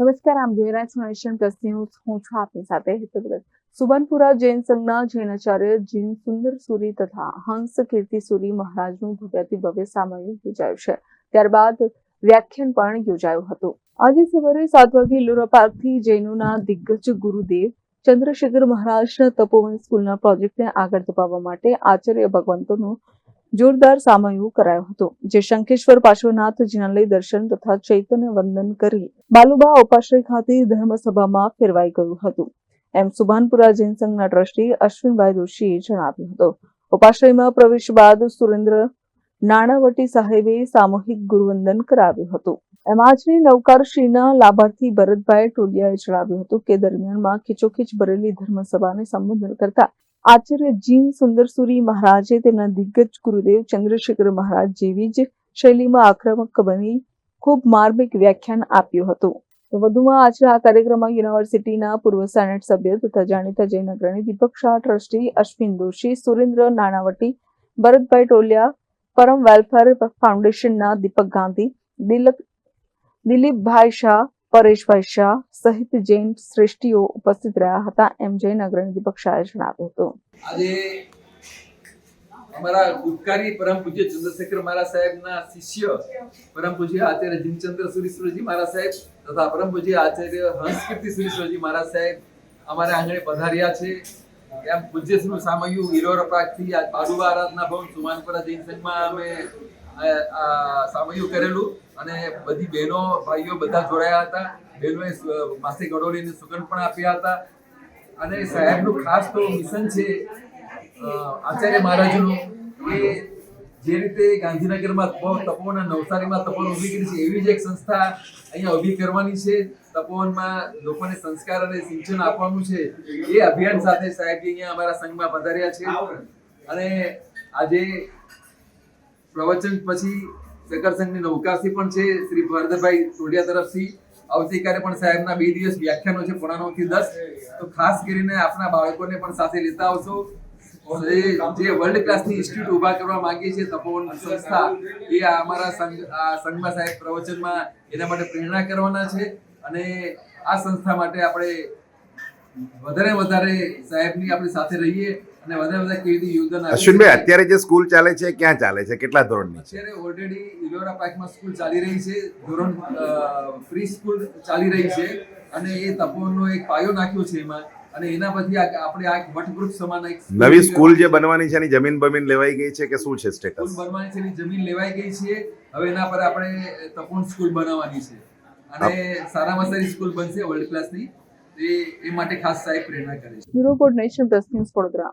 નમસ્કાર, આમ જોઈ રહ્યા છો હું છું આપની સાથે હિતવ્રત સુબનપુરા જૈન સંઘના જૈનાચાર્ય જૈન સુંદર સુરી તથા હંસ કીર્તિ સુરી મહારાજનું ભવ્યાતિ ભવ્ય સામયિક યોજાયું છે. ત્યારબાદ વ્યાખ્યાન પણ યોજાયું હતું. આજે સવારે સાત વાગે ઇલોરા પાર્કથી જૈનોના દિગ્ગજ ગુરુદેવ ચંદ્રશેખર મહારાજના તપોવન સ્કૂલના પ્રોજેક્ટને આગળ ધપાવવા માટે આચાર્ય ભગવંતોનું જોરદાર સામયું કરાયો હતો, જે શંખેશ્વર પાર્શ્વનાથજીના લઈ દર્શન તથા ચૈતન્ય વંદન કરી બાલુબા ઉપાશ્રય ખાતે ધર્મસભામાં ફેરવાઈ ગયું હતું. એમ સુભાનપુરા જૈન સંઘના ટ્રસ્ટી અશ્વિનભાઈ દોશીએ જણાવ્યું હતું. ઉપાશ્રયમાં પ્રવેશ બાદ સુરેન્દ્ર નાણાવટી સાહેબે સામૂહિક ગુરુવંદન કરાવ્યું હતું. એમ આજની નવકારશ્રીના લાભાર્થી ભરતભાઈ ટોલિયાએ જણાવ્યું હતું કે દરમિયાનમાં ખીચોખીચ ભરેલી ધર્મસભાને સંબોધન કરતા આચાર્ય જીન સુંદરસુરી મહારાજે તેમના દિગ્ગજ ગુરુદેવ ચંદ્રશેખર મહારાજ જેવી જ શૈલીમાં આક્રમક બની ખૂબ માર્મિક વ્યાખ્યાન આપ્યું હતું. વધુમાં આજના આ કાર્યક્રમમાં યુનિવર્સિટીના પૂર્વ સેનેટ સભ્ય તથા જાણીતા જૈન અગ્રણી દીપક શાહ, ટ્રસ્ટી અશ્વિન દોશી, સુરેન્દ્ર નાણાવટી, ભરતભાઈ ટોલિયા, પરમ વેલફેર ફાઉન્ડેશનના દીપક ગાંધી, દિલક દિલીપભાઈ શાહ પરેશભાઈ શાહ સહિત જૈન શ્રેષ્ઠીઓ ઉપસ્થિત રહ્યા હતા એમ જૈન અગ્રણી દીપક શાહે જણાવ્યું હતું. આજે અમારા ઉપકારી પરમ પૂજ્ય ચંદ્રશેખર મહારાજ સાહેબના શિષ્ય પરમ પૂજ્ય આચાર્ય જીનચંદ્ર સુરીશ્વરજી મહારાજ સાહેબ તથા પરમ પૂજ્ય આચાર્ય હંસકીર્તિ સુરીશ્વરજી મહારાજ સાહેબ અમારા આંગણે પધાર્યા છે. એમ પૂજ્યશ્રીનું સામયું ઈલોરા પ્રાગથી આ બાલુબા આરાધના ભવન સુમાનપરા જૈન સંઘમાં અમે સામયું કરેલું અને બધી બહેનો, ભાઈઓ બધા જોડાયા હતા. બહેનોએ માસી ગડોલીને સુગંધ પણ આપ્યા હતા. અને સાહેબનું ખાસ તો મિશન છે આચાર્ય મહારાજનું, એ જે રીતે ગાંધીનગરમાં તપોવન નવસારીમાં તપોવન ઊભી કરી છે, એવી જ એક સંસ્થા અહીંયા ઊભી કરવાની છે. તપોવનમાં લોકોને સંસ્કાર અને સિંચન આપવાનું છે. એ અભિયાન સાથે સાહેબ અહીંયા અમારા સંઘમાં પધાર્યા છે. અને આજે પ્રવચન પછી સકર સંઘની નૌકાસી પણ છે, શ્રી ભારતભાઈ ટોડિયા તરફથી. આવતીકાલે પણ સાહેબના બે દિવસ વ્યાખ્યાનો છે પોણા નવથી દસ. તો ખાસ કરીને આપણા બાળકોને પણ સાથે લેતા આવશો. જે વર્લ્ડ ક્લાસની ઇન્સ્ટિટ્યૂટ ઊભા કરવા માંગીએ છીએ તપોવન સંસ્થા, એ અમારા સંઘ આ સંઘમાં સાહેબ પ્રવચનમાં એના માટે પ્રેરણા કરવાના છે. અને આ સંસ્થા માટે આપણે વધારે વધારે સાહેબની આપણી સાથે રહીએ. અને વધારે વધારે કેવી રીતે યોગદાન અશ્વિનભાઈ અત્યારે જે સ્કૂલ ચાલે છે ક્યાં ચાલે છે? કેટલા ધોરણની છે? અત્યારે ઓલરેડી ઇલોરા પાર્કમાં સ્કૂલ ચાલી રહી છે. ધોરણ ફ્રી સ્કૂલ ચાલી રહી છે અને એ તપોવનનો એક પાયો નાખ્યો છે એમાં. અને એના પછી આપણે આ એક વટવૃક્ષ સમાન એક નવી સ્કૂલ જે બનવાની છે એની જમીન બમીન લેવાઈ ગઈ છે કે શું છે સ્કૂલ બનવાની છે એની જમીન લેવાઈ ગઈ છે. હવે એના પર આપણે તપોન સ્કૂલ બનાવવાની છે. અને સારામાં સારી સ્કૂલ બનશે વર્લ્ડ ક્લાસની એ એ માટે ખાસ સાહેબ પ્રેરણા કરે છે. Bureau report nation news Vadodara.